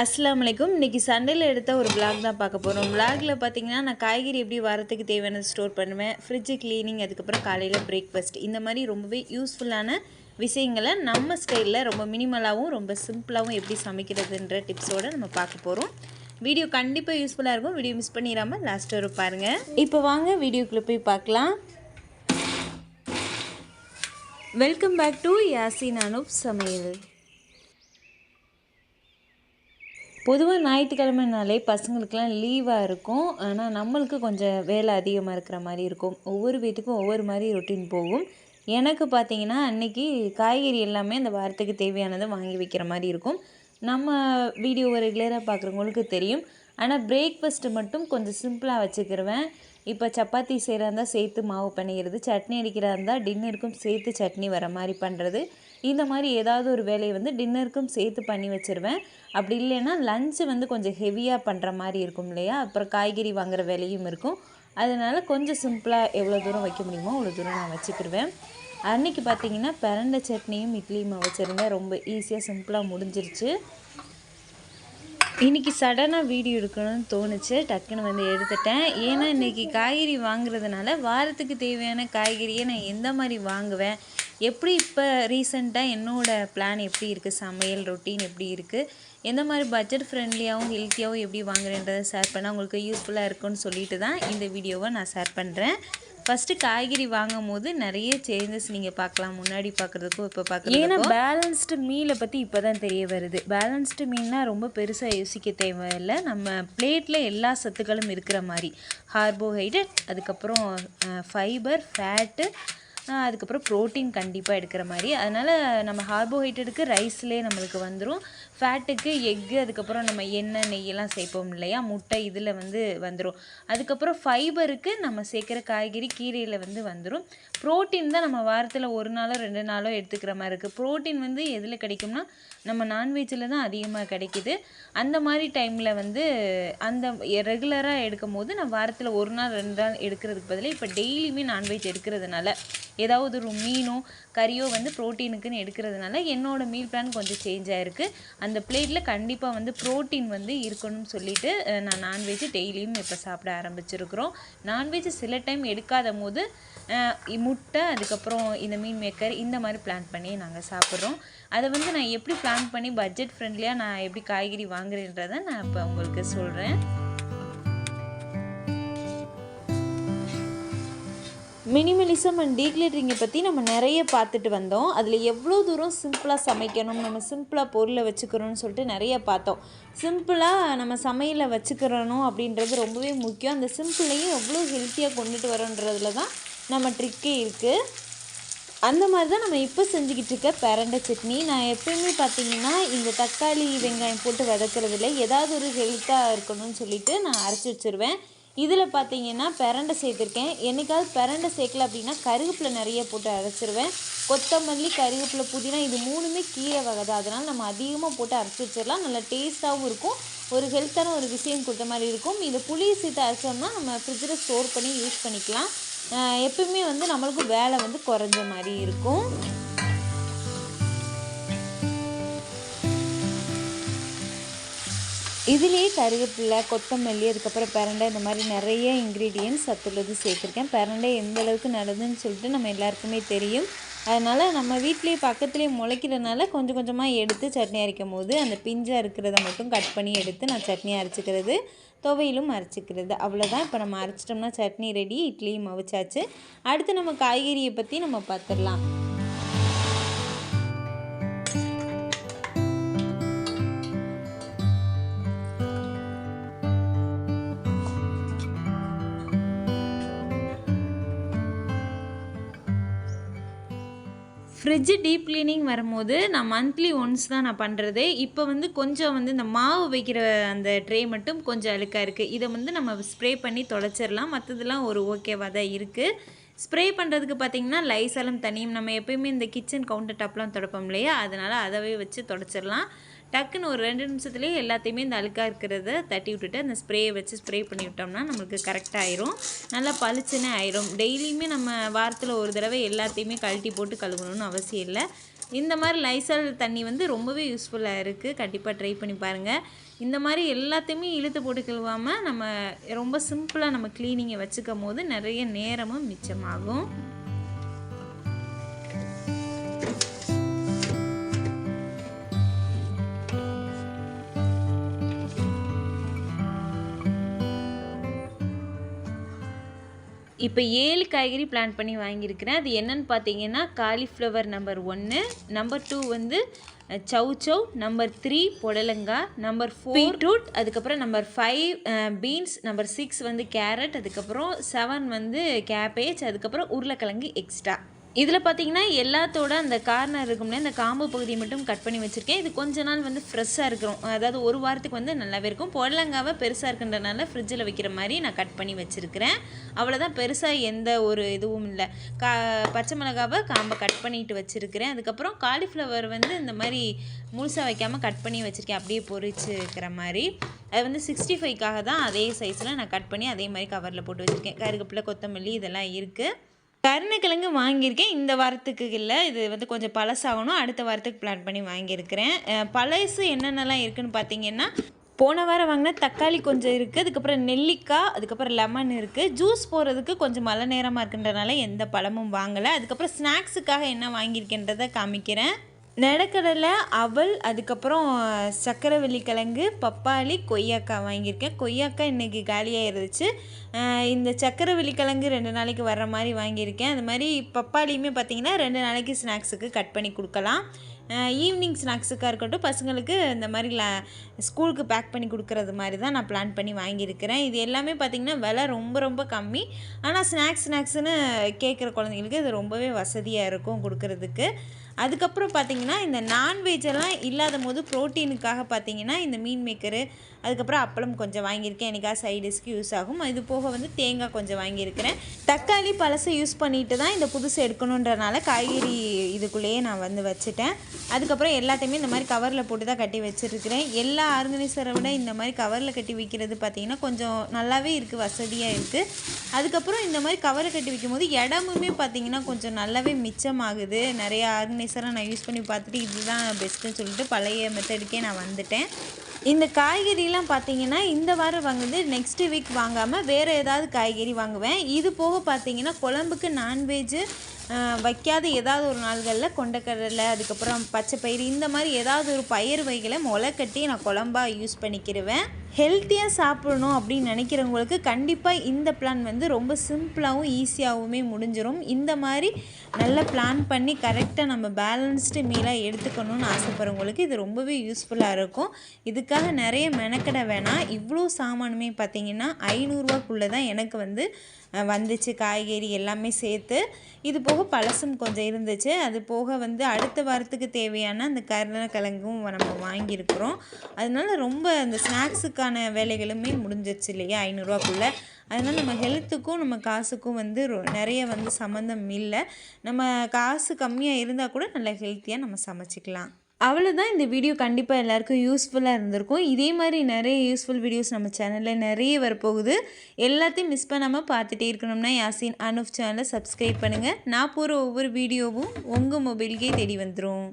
அஸ்லாம் வலைக்கும் இன்றைக்கி சண்டேல எடுத்த ஒரு vlog தான் பார்க்க போகிறோம் vlogல பார்த்தீங்கன்னா நான் காய்கறி எப்படி வாரத்துக்கு தேவையானது ஸ்டோர் பண்ணுவேன். ஃப்ரிட்ஜு க்ளீனிங் அதுக்கப்புறம் காலையில் பிரேக்ஃபாஸ்ட் இந்த மாதிரி ரொம்பவே யூஸ்ஃபுல்லான விஷயங்களை நம்ம ஸ்டைலில் ரொம்ப மினிமலாகவும் ரொம்ப சிம்பிளாகவும் எப்படி சமைக்கிறதுன்ற டிப்ஸோடு நம்ம பார்க்க போகிறோம் வீடியோ கண்டிப்பாக யூஸ்ஃபுல்லாக இருக்கும். வீடியோ மிஸ் பண்ணிடாமல் லாஸ்ட் வரை பாருங்கள் இப்போ வாங்க வீடியோக்குள்ளே போய் பார்க்கலாம். Welcome back to Yasin Anoop சமையல். பொதுவாக ஞாயிற்றுக்கிழமைனாலே பசங்களுக்கெல்லாம் லீவாக இருக்கும். ஆனால் நம்மளுக்கு கொஞ்சம் வேலை அதிகமாக இருக்கிற மாதிரி இருக்கும். ஒவ்வொரு வீட்டுக்கும் ஒவ்வொரு மாதிரி ரொட்டீன் போகும். எனக்கு பார்த்தீங்கன்னா அன்னைக்கு காய்கறி எல்லாமே அந்த வாரத்துக்கு தேவையானதை வாங்கி வைக்கிற மாதிரி இருக்கும். நம்ம வீடியோவை ரெகுலராக பார்க்குறவங்களுக்கு தெரியும். ஆனால் பிரேக்ஃபாஸ்ட்டு மட்டும் கொஞ்சம் சிம்பிளாக வச்சுக்கிருவேன். இப்போ சப்பாத்தி செய்கிறா இருந்தால் சேர்த்து மாவு பண்ணிக்கிறது. சட்னி அடிக்கிறா இருந்தால் டின்னருக்கும் சேர்த்து சட்னி வர மாதிரி பண்ணுறது இந்த மாதிரி ஏதாவது ஒரு வேலையை வந்து டின்னருக்கும் சேர்த்து பண்ணி வச்சுருவேன். அப்படி இல்லைன்னா லஞ்சு வந்து கொஞ்சம் ஹெவியாக பண்ணுற மாதிரி இருக்கும் இல்லையா? அப்புறம் காய்கறி வாங்குகிற வேலையும் இருக்கும். அதனால் கொஞ்சம் சிம்பிளாக எவ்வளோ தூரம் வைக்க முடியுமோ அவ்வளோ தூரம் நான் வச்சுக்கிருவேன். அன்றைக்கி பார்த்தீங்கன்னா பிரண்டை சட்னியும் இட்லியும் வச்சுருந்தேன். ரொம்ப ஈஸியாக சிம்பிளாக முடிஞ்சிருச்சு. இன்றைக்கி சடனாக வீடியோ எடுக்கணும்னு தோணுச்சு. டக்குன்னு வந்து எடுத்துட்டேன். ஏன்னா இன்றைக்கி காய்கறி வாங்குறதுனால வாரத்துக்கு தேவையான காய்கறியை நான் எந்த மாதிரி வாங்குவேன்? எப்படி இப்போ ரீசெண்டாக என்னோடய பிளான் எப்படி இருக்குது சமையல் ரொட்டீன் எப்படி இருக்குது எந்த மாதிரி பட்ஜெட் ஃப்ரெண்ட்லியாகவும் ஹெல்த்தியாகவும் எப்படி வாங்குறேன்றதை ஷேர் பண்ணால் உங்களுக்கு யூஸ்ஃபுல்லாக இருக்கும்னு சொல்லிட்டு தான் இந்த வீடியோவை நான் ஷேர் பண்ணுறேன் ஃபஸ்ட்டு காய்கறி வாங்கும் போது நிறைய சேஞ்சஸ் நீங்கள் பார்க்கலாம். முன்னாடி பார்க்குறதுக்கும் இப்போ பார்க்குறது ஏன்னா பேலன்ஸ்டு மீலை பற்றி இப்போ தான் தெரிய வருது. பேலன்ஸ்டு மீன்னா ரொம்ப பெருசாக யோசிக்க தேவையில்லை. நம்ம பிளேட்டில் எல்லா சத்துக்களும் இருக்கிற மாதிரி. கார்போஹைட்ரேட் அதுக்கப்புறம் ஃபைபர் ஃபேட்டு அதுக்கப்புறம் ப்ரோட்டீன் கண்டிப்பாக எடுக்கிற மாதிரி. அதனால் நம்ம கார்போஹைட்ரேட்டுக்கு ரைஸ்லேயே நம்மளுக்கு வந்துடும் ஃபேட்டுக்கு எக்கு அதுக்கப்புறம் நம்ம எண்ணெய் நெய்யெல்லாம் சேர்ப்போம் இல்லையா? முட்டை இதில் வந்து வந்துடும் அதுக்கப்புறம் ஃபைபருக்கு நம்ம சேர்க்குற காய்கறி கீரையில் வந்து வந்துடும் ப்ரோட்டீன் தான் நம்ம வாரத்தில் ஒரு நாளோ ரெண்டு நாளோ எடுத்துக்கிற மாதிரி இருக்குது ப்ரோட்டீன் வந்து எதில் கிடைக்கும்னா நம்ம நான்வெஜ்ஜில் தான் அதிகமாக கிடைக்கிது. அந்த மாதிரி டைமில் வந்து அந்த ரெகுலராக எடுக்கும் போது நான் வாரத்தில் ஒரு நாள் ரெண்டு நாள் எடுக்கிறதுக்கு பதிலாக இப்போ டெய்லியுமே நான்வெஜ் எடுக்கிறதுனால ஏதாவது ஒரு மீனோ கறியோ வந்து ப்ரோட்டீனுக்குன்னு எடுக்கிறதுனால என்னோடய மீல் பிளான் கொஞ்சம் சேஞ்ச் ஆகிருக்கு அந்த பிளேட்டில் கண்டிப்பாக வந்து ப்ரோட்டீன் வந்து இருக்கணும்னு சொல்லிட்டு நான் நான்வெஜ் டெய்லியும் இப்போ சாப்பிட ஆரம்பிச்சிருக்கிறோம். நான்வெஜ் சில டைம் எடுக்காத போது முட்டை அதுக்கப்புறம் இந்த மீன் மேக்கர் இந்த மாதிரி பிளான் பண்ணி நாங்கள் சாப்பிட்றோம். அதை வந்து நான் எப்படி பிளான் பண்ணி பட்ஜெட் ஃப்ரெண்ட்லியாக நான் எப்படி காய்கறி வாங்குறேன்றதை நான் இப்போ உங்களுக்கு சொல்கிறேன் மினிமலிசம் அண்ட் டீக்ளேட்டரிங்கை பற்றி நம்ம நிறைய பார்த்துட்டு வந்தோம். அதில் எவ்வளோ தூரம் சிம்பிளாக சமைக்கணும் நம்ம சிம்பிளாக பொருளை வச்சுக்கிறோன்னு சொல்லிட்டு நிறைய பார்த்தோம். சிம்பிளாக நம்ம சமையலை வச்சுக்கிறணும் அப்படின்றது ரொம்பவே முக்கியம். அந்த சிம்பிளையும் எவ்வளோ ஹெல்த்தியாக கொண்டுட்டு வரோன்றதுல தான் நம்ம ட்ரிக்கே இருக்குது அந்த மாதிரி தான் நம்ம இப்போ செஞ்சுக்கிட்டு இருக்க பிரண்டை சட்னி. நான் எப்பயுமே பார்த்தீங்கன்னா இந்த தக்காளி வெங்காயம் போட்டு வதக்கிறதுல ஏதாவது ஒரு ஹெல்த்தாக இருக்கணும்னு சொல்லிட்டு நான் அரைச்சி வச்சுருவேன். இதில் பார்த்தீங்கன்னா பிரண்டை சேர்த்துருக்கேன். என்றைக்காவது பிரண்டை சேர்க்கல அப்படின்னா கருவேப்பிலை நிறைய போட்டு அரைச்சிருவேன். கொத்தமல்லி கருவேப்பிலை புதினா இது மூணுமே கீரை வகை தான். அதனால் நம்ம அதிகமாக போட்டு அரைச்சி வச்சிடலாம். நல்லா டேஸ்ட்டாகவும் இருக்கும். ஒரு ஹெல்த்தான ஒரு விஷயம் கொடுத்த மாதிரி இருக்கும். இது புளியை சேர்த்து அரைச்சோம்னா நம்ம ஃப்ரிட்ஜில் ஸ்டோர் பண்ணி யூஸ் பண்ணிக்கலாம். எப்பவுமே வந்து நம்மளுக்கு வேலை வந்து குறைஞ்ச மாதிரி இருக்கும். இதுலேயே கருவேப்பிலை கொத்தமல்லி அதுக்கப்புறம் பிரண்டை இந்த மாதிரி நிறைய இன்க்ரீடியன்ட்ஸ் சத்துள்ளது சேர்த்துருக்கேன். பிரண்டை எந்த அளவுக்கு நல்லதுன்னு சொல்லிட்டு நம்ம எல்லாருக்குமே தெரியும். அதனால் நம்ம வீட்லேயே பக்கத்துலேயே முளைக்கிறதுனால கொஞ்சம் கொஞ்சமாக எடுத்து சட்னி அரைக்கும் போது அந்த பிஞ்சாக இருக்கிறத மட்டும் கட் பண்ணி எடுத்து நான் சட்னி அரைச்சிக்கிறது. துவையிலும் அரைச்சிக்கிறது. அவ்வளோதான் இப்போ நம்ம அரைச்சிட்டோம்னா சட்னி ரெடி இட்லியும் அவிச்சாச்சு அடுத்து நம்ம காய்கறியை பற்றி நம்ம பார்த்துடலாம் ஃப்ரிட்ஜு டீப் க்ளீனிங் வரும்போது நான் மந்த்லி ஒன்ஸ் தான் நான் பண்ணுறது இப்போ வந்து கொஞ்சம் வந்து இந்த மாவு வைக்கிற அந்த ட்ரே மட்டும் கொஞ்சம் அழுக்காக இருக்குது இதை வந்து நம்ம ஸ்ப்ரே பண்ணி தொலைச்சிடலாம். மற்றதெல்லாம் ஒரு ஓகேவாக தான் இருக்குது ஸ்ப்ரே பண்ணுறதுக்கு பார்த்திங்கன்னா லைசாலம் தனியும் நம்ம எப்போயுமே இந்த கிச்சன் கவுண்டர் டாப்லாம் தொடப்போம் இல்லையா? அதனால் அதவே வச்சு தொடச்சிடலாம் டக்குன்னு ஒரு ரெண்டு நிமிஷத்துலேயே எல்லாத்தையுமே இந்த அழுக்காக இருக்கிறத தட்டி விட்டுட்டு அந்த ஸ்ப்ரேயை வச்சு ஸ்ப்ரே பண்ணி விட்டோம்னா நம்மளுக்கு கரெக்டாக ஆயிரும். நல்லா பளிச்சுன்னு ஆயிரும். டெய்லியுமே நம்ம வாரத்தில் ஒரு தடவை எல்லாத்தையுமே கழட்டி போட்டு கழுவணும்னு அவசியம் இல்லை. இந்த மாதிரி லைசால் தண்ணி வந்து ரொம்பவே யூஸ்ஃபுல்லாக இருக்குது கண்டிப்பாக ட்ரை பண்ணி பாருங்கள் இந்த மாதிரி எல்லாத்தையுமே இழுத்து போட்டு கழுவாமல் நம்ம ரொம்ப சிம்பிளாக நம்ம க்ளீனிங்கை வச்சுக்கும் போது நிறைய நேரமும் மிச்சமாகும். இப்போ ஏழு காய்கறி பிளான் பண்ணி வாங்கியிருக்கிறேன். அது என்னன்னு பார்த்தீங்கன்னா காலிஃப்ளவர் நம்பர் ஒன்று நம்பர் டூ வந்து சவ் சவ் நம்பர் த்ரீ புடலங்காய் நம்பர் ஃபோர் பீட்ரூட் அதுக்கப்புறம் number five beans number six வந்து கேரட் அதுக்கப்புறம் செவன் வந்து கேபேஜ் அதுக்கப்புறம் உருளைக்கிழங்கு எக்ஸ்ட்ரா இதில் பார்த்தீங்கன்னா எல்லாத்தோட அந்த கார்னர் இருக்கும்ல இந்த காம்பு பகுதியை மட்டும் கட் பண்ணி வச்சுருக்கேன். இது கொஞ்ச நாள் வந்து ஃப்ரெஷ்ஷாக இருக்கிறோம். அதாவது ஒரு வாரத்துக்கு வந்து நல்லாவே இருக்கும். புடலங்காவை பெருசாக இருக்கின்றனால ஃப்ரிட்ஜில் வைக்கிற மாதிரி நான் கட் பண்ணி வச்சுருக்கிறேன். அவ்வளோதான் பெருசாக எந்த ஒரு இதுவும் இல்லை. கா பச்சை மிளகாவை காம்பை கட் பண்ணிட்டு வச்சுருக்கிறேன். அதுக்கப்புறம் காலிஃப்ளவர் வந்து இந்த மாதிரி முழுசாக வைக்காமல் கட் பண்ணி வச்சுருக்கேன். அப்படியே பொரிச்சு இருக்கிற மாதிரி. அது வந்து சிக்ஸ்டி ஃபைவ்க்காக தான் அதே சைஸில் நான் கட் பண்ணி அதே மாதிரி கவரில் போட்டு வச்சுருக்கேன். கருகப்பில் கொத்தமல்லி இதெல்லாம் இருக்குது கருணக்கிழங்கு வாங்கியிருக்கேன். இந்த வாரத்துக்கு இல்லை இது வந்து கொஞ்சம் பழசாகணும். அடுத்த வாரத்துக்கு பிளான் பண்ணி வாங்கியிருக்கிறேன். பழசு என்னென்னலாம் இருக்குதுன்னு பார்த்தீங்கன்னா போன வாரம் வாங்கினா தக்காளி கொஞ்சம் இருக்குது அதுக்கப்புறம் நெல்லிக்காய் அதுக்கப்புறம் லெமன் இருக்குது ஜூஸ் போடுறதுக்கு கொஞ்சம் மழை நேரமாக இருக்குன்றனால எந்த பழமும் வாங்கலை. அதுக்கப்புறம் ஸ்நாக்ஸுக்காக என்ன வாங்கியிருக்கின்றதை காமிக்கிறேன். நிலக்கடலை அவல் அதுக்கப்புறம் சக்கரவள்ளி கிழங்கு பப்பாளி கொய்யாக்காய் வாங்கியிருக்கேன். கொய்யாக்காய் இன்றைக்கி காலியாக இருந்துச்சு இந்த சக்கரவள்ளி கிழங்கு ரெண்டு நாளைக்கு வர்ற மாதிரி வாங்கியிருக்கேன். அது மாதிரி பப்பாளியுமே பார்த்திங்கன்னா ரெண்டு நாளைக்கு ஸ்நாக்ஸுக்கு கட் பண்ணி கொடுக்கலாம். ஈவினிங் ஸ்நாக்ஸுக்காக இருக்கட்டும் பசங்களுக்கு இந்த மாதிரி ஸ்கூலுக்கு பேக் பண்ணி கொடுக்குறது மாதிரி தான் நான் பிளான் பண்ணி வாங்கியிருக்கிறேன். இது எல்லாமே பார்த்திங்கன்னா விலை ரொம்ப ரொம்ப கம்மி. ஆனால் ஸ்நாக்ஸ் ஸ்நாக்ஸுன்னு கேட்குற குழந்தைங்களுக்கு இது ரொம்பவே வசதியாக இருக்கும் கொடுக்குறதுக்கு. அதுக்கப்புறம் பார்த்திங்கன்னா இந்த நான்வெஜ் எல்லாம் இல்லாத போது ப்ரோட்டீனுக்காக பார்த்திங்கன்னா இந்த மீன் மேக்கரு அதுக்கப்புறம் அப்பளம் கொஞ்சம் வாங்கியிருக்கேன். எனக்காக சைடிஷ்க்கு யூஸ் ஆகும். இது போக வந்து தேங்காய் கொஞ்சம் வாங்கியிருக்கிறேன். தக்காளி பழசை யூஸ் பண்ணிட்டு தான் இந்த புதுசு எடுக்கணுன்றனால காய்கறி இதுக்குள்ளேயே நான் வந்து வச்சுட்டேன். அதுக்கப்புறம் எல்லாத்தையுமே இந்த மாதிரி கவரில் போட்டு தான் கட்டி வச்சுருக்கிறேன். எல்லா ஆர்கனைசரை விட இந்த மாதிரி கவரில் கட்டி வைக்கிறது பார்த்திங்கன்னா கொஞ்சம் நல்லாவே இருக்குது வசதியாக இருக்குது அதுக்கப்புறம் இந்த மாதிரி கவரை கட்டி வைக்கும் போது இடமுமே பார்த்திங்கன்னா கொஞ்சம் நல்லாவே மிச்சமாகுது. நிறையா ஆர்கனைசரை நான் யூஸ் பண்ணி பார்த்துட்டு இதுதான் பெஸ்ட்டுன்னு சொல்லிட்டு பழைய மெத்தடுக்கே நான் வந்துட்டேன். இந்த காய்கறிலாம் பார்த்தீங்கன்னா இந்த வாரம் வாங்குது நெக்ஸ்ட்டு வீக் வாங்காமல் வேறு ஏதாவது காய்கறி வாங்குவேன். இது போக பார்த்தீங்கன்னா குழம்புக்கு நான்வெஜ்ஜு வைக்காத ஏதாவது ஒரு நாள்களில் கொண்டக்கடலை அதுக்கப்புறம் பச்சை பயிறு இந்த மாதிரி ஏதாவது ஒரு பயிர் வகைகளை முளை கட்டி நான் குழம்பாக யூஸ் பண்ணிக்கிடுவேன் ஹெல்த்தியாக சாப்பிடணும் அப்படின்னு நினைக்கிறவங்களுக்கு கண்டிப்பாக இந்த பிளான் வந்து ரொம்ப சிம்பிளாகவும் ஈஸியாகவுமே முடிஞ்சிடும் இந்த மாதிரி நல்லா பிளான் பண்ணி கரெக்டாக நம்ம பேலன்ஸ்டு மீலாக எடுத்துக்கணும்னு ஆசைப்படுறவங்களுக்கு இது ரொம்பவே யூஸ்ஃபுல்லாக இருக்கும். இதுக்காக நிறைய மெனக்கடை வேணாம். இவ்வளோ சாமானுமே பார்த்திங்கன்னா ஐநூறுரூவாக்குள்ளே தான் எனக்கு வந்து வந்துச்சு. காய்கறி எல்லாமே சேர்த்து. இது போக பழசும் கொஞ்சம் இருந்துச்சு. அது போக வந்து அடுத்த வாரத்துக்கு தேவையான அந்த கருணக்கிழங்கும் நம்ம வாங்கியிருக்கிறோம். அதனால ரொம்ப அந்த ஸ்நாக்ஸுக்கு ஸ்நாக்ஸுக்கான வேலைகளுமே முடிஞ்சிச்சு இல்லையா? ஐநூறுரூவாக்குள்ளே அதனால் நம்ம ஹெல்த்துக்கும் நம்ம காசுக்கும் வந்து நிறைய வந்து சம்மந்தம் இல்லை. நம்ம காசு கம்மியாக இருந்தால் கூட நல்லா ஹெல்த்தியாக நம்ம சமைச்சிக்கலாம். அவ்வளோதான் இந்த வீடியோ கண்டிப்பாக எல்லாருக்கும் யூஸ்ஃபுல்லாக இருந்திருக்கும். இதே மாதிரி நிறைய யூஸ்ஃபுல் வீடியோஸ் நம்ம சேனலில் நிறைய வரப்போகுது. எல்லாத்தையும் மிஸ் பண்ணாமல் பார்த்துட்டே இருக்கணும்னா யாசின் அனுஃப் சேனலை சப்ஸ்கிரைப் பண்ணுங்கள் நான் போகிற ஒவ்வொரு வீடியோவும் உங்கள் மொபைலுக்கே தேடி வந்துடும்